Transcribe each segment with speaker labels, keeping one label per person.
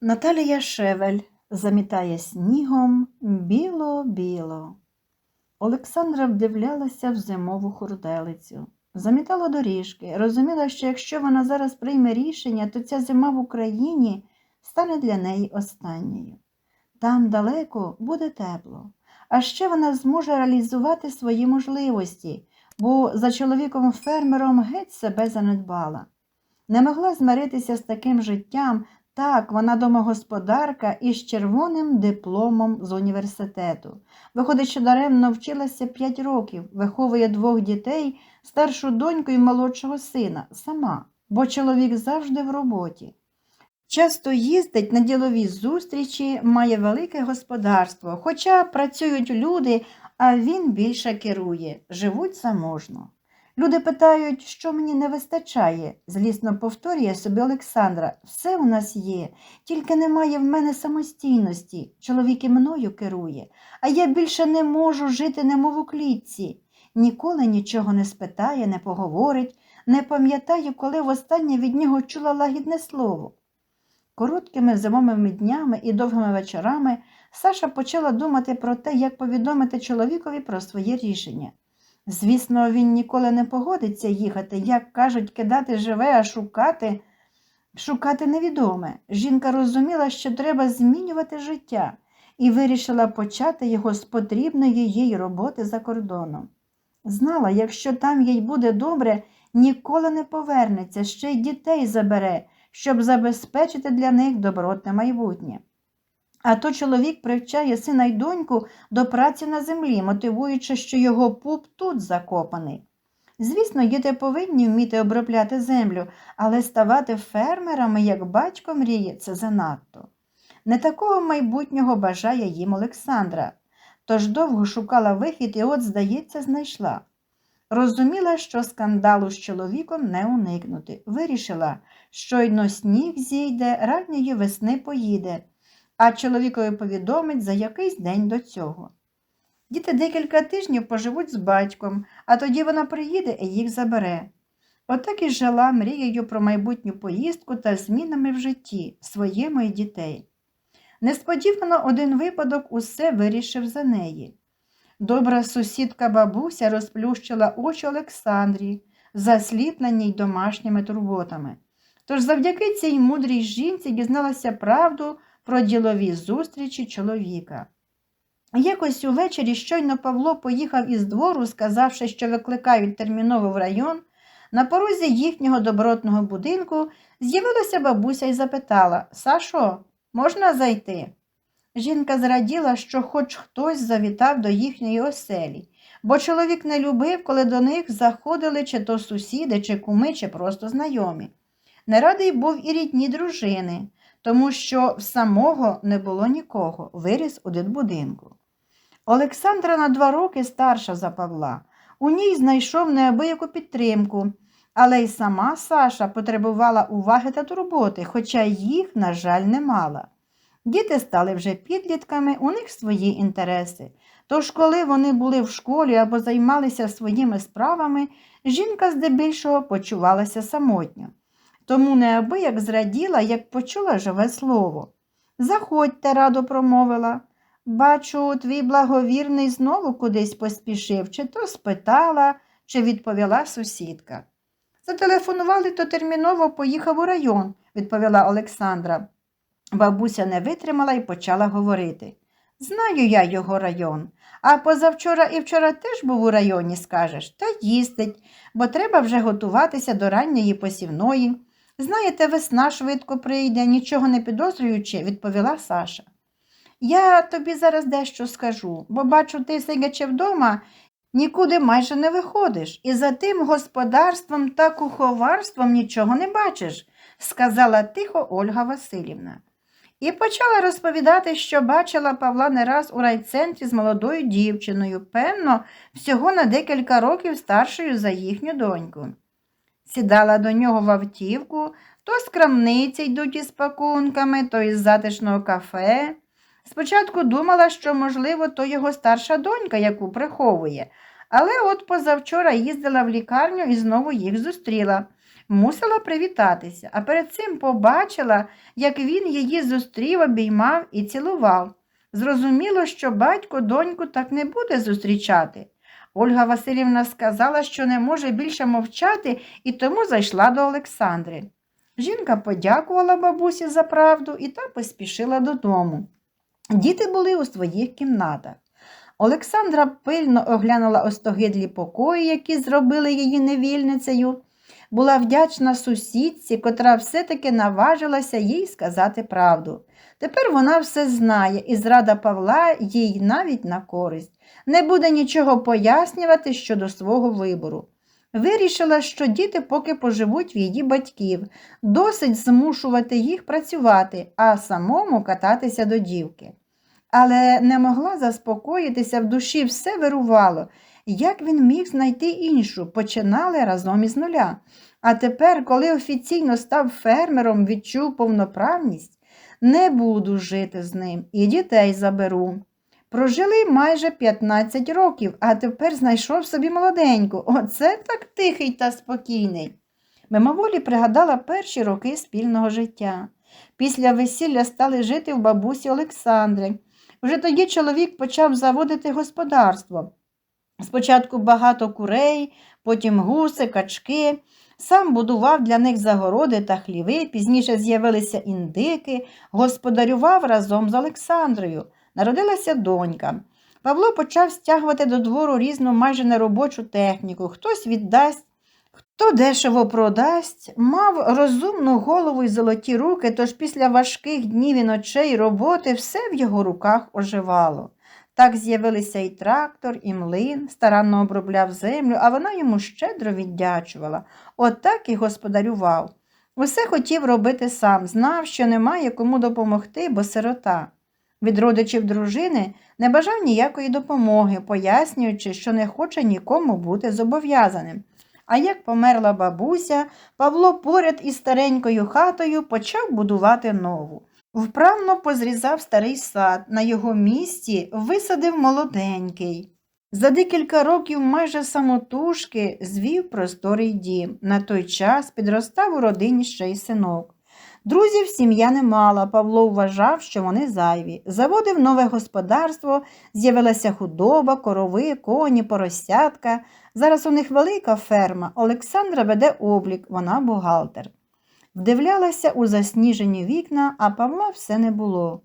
Speaker 1: Наталія Шевель замітає снігом біло-біло. Олександра вдивлялася в зимову хурделицю. Замітала доріжки, розуміла, що якщо вона зараз прийме рішення, то ця зима в Україні стане для неї останньою. Там далеко буде тепло, а ще вона зможе реалізувати свої можливості, бо за чоловіком фермером геть себе занедбала. Не могла змиритися з таким життям, так, вона домогосподарка із червоним дипломом з університету. Виходить, що даремно вчилася 5 років, виховує двох дітей, старшу доньку і молодшого сина, сама, бо чоловік завжди в роботі. Часто їздить на ділові зустрічі, має велике господарство, хоча працюють люди, а він більше керує, живуть заможно. Люди питають, що мені не вистачає, злісно повторює собі Олександра. Все у нас є, тільки немає в мене самостійності. Чоловік і мною керує, а я більше не можу жити немов у клітці. Ніколи нічого не спитає, не поговорить, не пам'ятаю, коли востаннє від нього чула лагідне слово. Короткими зимовими днями і довгими вечорами Саша почала думати про те, як повідомити чоловікові про своє рішення. Звісно, він ніколи не погодиться їхати, як кажуть, кидати живе, а шукати, шукати невідоме. Жінка розуміла, що треба змінювати життя, і вирішила почати його з потрібної їй роботи за кордоном. Знала, якщо там їй буде добре, ніколи не повернеться, ще й дітей забере, щоб забезпечити для них добротне майбутнє. А то чоловік привчає сина й доньку до праці на землі, мотивуючи, що його пуп тут закопаний. Звісно, діти повинні вміти обробляти землю, але ставати фермерами, як батько мріє, це занадто. Не такого майбутнього бажає їм Олександра, тож довго шукала вихід і от, здається, знайшла. Розуміла, що скандалу з чоловіком не уникнути. Вирішила, щойно сніг зійде, ранньої весни поїде а чоловікові повідомить за якийсь день до цього. Діти декілька тижнів поживуть з батьком, а тоді вона приїде і їх забере. Отак і жила мрією про майбутню поїздку та змінами в житті своєму і дітей. Несподівано один випадок усе вирішив за неї. Добра сусідка бабуся розплющила очі Олександрі, засліпленій домашніми турботами. Тож завдяки цій мудрій жінці дізналася правду про ділові зустрічі чоловіка. Якось увечері щойно Павло поїхав із двору, сказавши, що викликають терміново в район. На порозі їхнього добротного будинку з'явилася бабуся і запитала Сашо, можна зайти? Жінка зраділа, що хоч хтось завітав до їхньої оселі, бо чоловік не любив, коли до них заходили чи то сусіди, чи куми, чи просто знайомі. Нерадий був і рідні дружини, тому що в самого не було нікого, виріс у дитбудинку. Олександра на два роки старша за Павла. У ній знайшов неабияку підтримку, але й сама Саша потребувала уваги та турботи, хоча їх, на жаль, не мала. Діти стали вже підлітками, у них свої інтереси. Тож, коли вони були в школі або займалися своїми справами, жінка здебільшого почувалася самотньо тому неабияк зраділа, як почула живе слово. Заходьте, радо промовила. Бачу, твій благовірний знову кудись поспішив, чи то спитала, чи відповіла сусідка. Зателефонували, то терміново поїхав у район, відповіла Олександра. Бабуся не витримала і почала говорити. Знаю я його район, а позавчора і вчора теж був у районі, скажеш, та їздить, бо треба вже готуватися до ранньої посівної. Знаєте, весна швидко прийде, нічого не підозрюючи, відповіла Саша. Я тобі зараз дещо скажу, бо бачу, ти сидячи вдома, нікуди майже не виходиш, і за тим господарством та куховарством нічого не бачиш, сказала тихо Ольга Васильівна. І почала розповідати, що бачила Павла не раз у райцентрі з молодою дівчиною, певно, всього на декілька років старшою за їхню доньку. Сідала до нього в автівку, то з крамниці йдуть із пакунками, то із затишного кафе. Спочатку думала, що, можливо, то його старша донька, яку приховує, але от позавчора їздила в лікарню і знову їх зустріла. Мусила привітатися, а перед цим побачила, як він її зустрів, обіймав і цілував. Зрозуміло, що батько доньку так не буде зустрічати. Ольга Васильівна сказала, що не може більше мовчати, і тому зайшла до Олександри. Жінка подякувала бабусі за правду і та поспішила додому. Діти були у своїх кімнатах. Олександра пильно оглянула остогидлі покої, які зробили її невільницею. Була вдячна сусідці, котра все-таки наважилася їй сказати правду. Тепер вона все знає, і зрада Павла їй навіть на користь. Не буде нічого пояснювати щодо свого вибору. Вирішила, що діти поки поживуть в її батьків, досить змушувати їх працювати, а самому кататися до дівки. Але не могла заспокоїтися в душі, все вирувало. Як він міг знайти іншу, починали разом із нуля. А тепер, коли офіційно став фермером, відчув повноправність, не буду жити з ним і дітей заберу. Прожили майже 15 років, а тепер знайшов собі молоденьку. Оце так тихий та спокійний. Мимоволі пригадала перші роки спільного життя. Після весілля стали жити в бабусі Олександри. Вже тоді чоловік почав заводити господарство. Спочатку багато курей, потім гуси, качки. Сам будував для них загороди та хліви, пізніше з'явилися індики, господарював разом з Олександрою. Народилася донька. Павло почав стягувати до двору різну майже неробочу техніку. Хтось віддасть, хто дешево продасть, мав розумну голову й золоті руки, тож після важких днів і ночей роботи все в його руках оживало. Так з'явилися і трактор, і млин, старанно обробляв землю, а вона йому щедро віддячувала. Отак і господарював. Усе хотів робити сам, знав, що немає кому допомогти, бо сирота. Від родичів дружини не бажав ніякої допомоги, пояснюючи, що не хоче нікому бути зобов'язаним. А як померла бабуся, Павло поряд із старенькою хатою почав будувати нову. Вправно позрізав старий сад, на його місці висадив молоденький. За декілька років майже самотужки звів просторий дім. На той час підростав у родині ще й синок. Друзів сім'я не мала, Павло вважав, що вони зайві. Заводив нове господарство, з'явилася худоба, корови, коні, поросятка. Зараз у них велика ферма. Олександра веде облік, вона бухгалтер. Вдивлялася у засніжені вікна, а Павла все не було.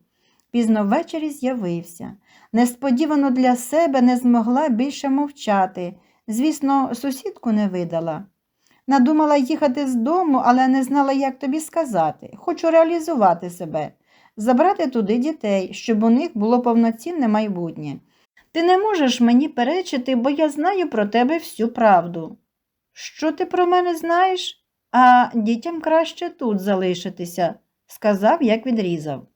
Speaker 1: Пізно ввечері з'явився. Несподівано для себе не змогла більше мовчати. Звісно, сусідку не видала. Надумала їхати з дому, але не знала, як тобі сказати. Хочу реалізувати себе, забрати туди дітей, щоб у них було повноцінне майбутнє. Ти не можеш мені перечити, бо я знаю про тебе всю правду. Що ти про мене знаєш? А дітям краще тут залишитися, сказав, як відрізав.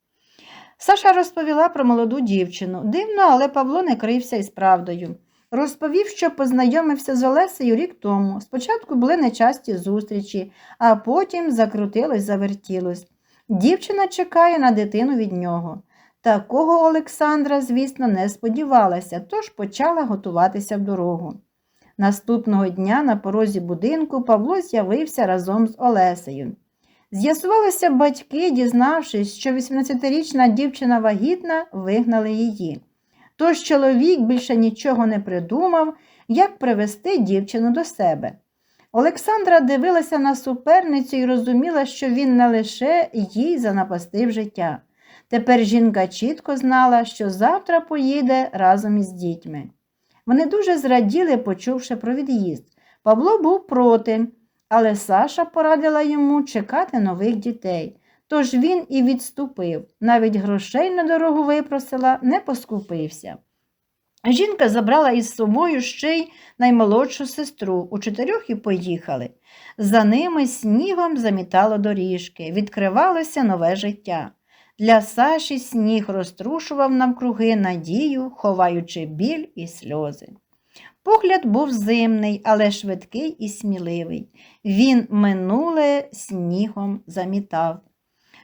Speaker 1: Саша розповіла про молоду дівчину. Дивно, але Павло не крився із правдою. Розповів, що познайомився з Олесею рік тому. Спочатку були нечасті зустрічі, а потім закрутилось, завертілось. Дівчина чекає на дитину від нього. Такого Олександра, звісно, не сподівалася, тож почала готуватися в дорогу. Наступного дня на порозі будинку Павло з'явився разом з Олесею. З'ясувалося, батьки, дізнавшись, що 18-річна дівчина вагітна, вигнали її. Тож чоловік більше нічого не придумав, як привести дівчину до себе. Олександра дивилася на суперницю і розуміла, що він не лише їй занапастив життя. Тепер жінка чітко знала, що завтра поїде разом із дітьми. Вони дуже зраділи, почувши про від'їзд. Павло був проти, але Саша порадила йому чекати нових дітей. Тож він і відступив, навіть грошей на дорогу випросила, не поскупився. Жінка забрала із собою ще й наймолодшу сестру, у чотирьох і поїхали. За ними снігом замітало доріжки, відкривалося нове життя. Для Саші сніг розтрушував навкруги надію, ховаючи біль і сльози. Погляд був зимний, але швидкий і сміливий. Він минуле снігом замітав.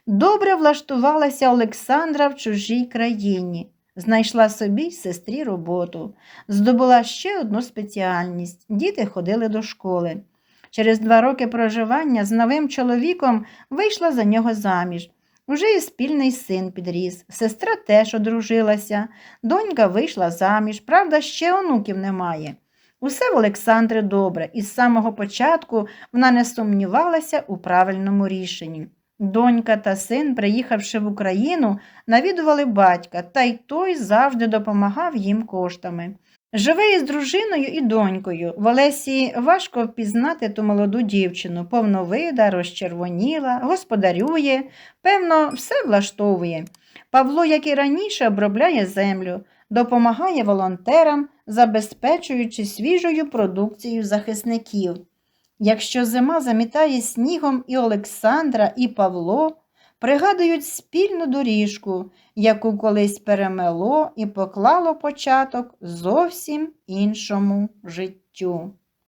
Speaker 1: Добре влаштувалася Олександра в чужій країні, знайшла собі й сестрі роботу, здобула ще одну спеціальність. Діти ходили до школи. Через два роки проживання з новим чоловіком вийшла за нього заміж. Уже і спільний син підріс, сестра теж одружилася, донька вийшла заміж, правда, ще онуків немає. Усе в Олександри добре, і з самого початку вона не сумнівалася у правильному рішенні. Донька та син, приїхавши в Україну, навідували батька, та й той завжди допомагав їм коштами. Живе із дружиною і донькою. В Олесі важко впізнати ту молоду дівчину, повновида, розчервоніла, господарює, певно, все влаштовує. Павло, як і раніше, обробляє землю, допомагає волонтерам, забезпечуючи свіжою продукцією захисників. Якщо зима замітає снігом і Олександра, і Павло пригадують спільну доріжку, яку колись перемело і поклало початок зовсім іншому життю.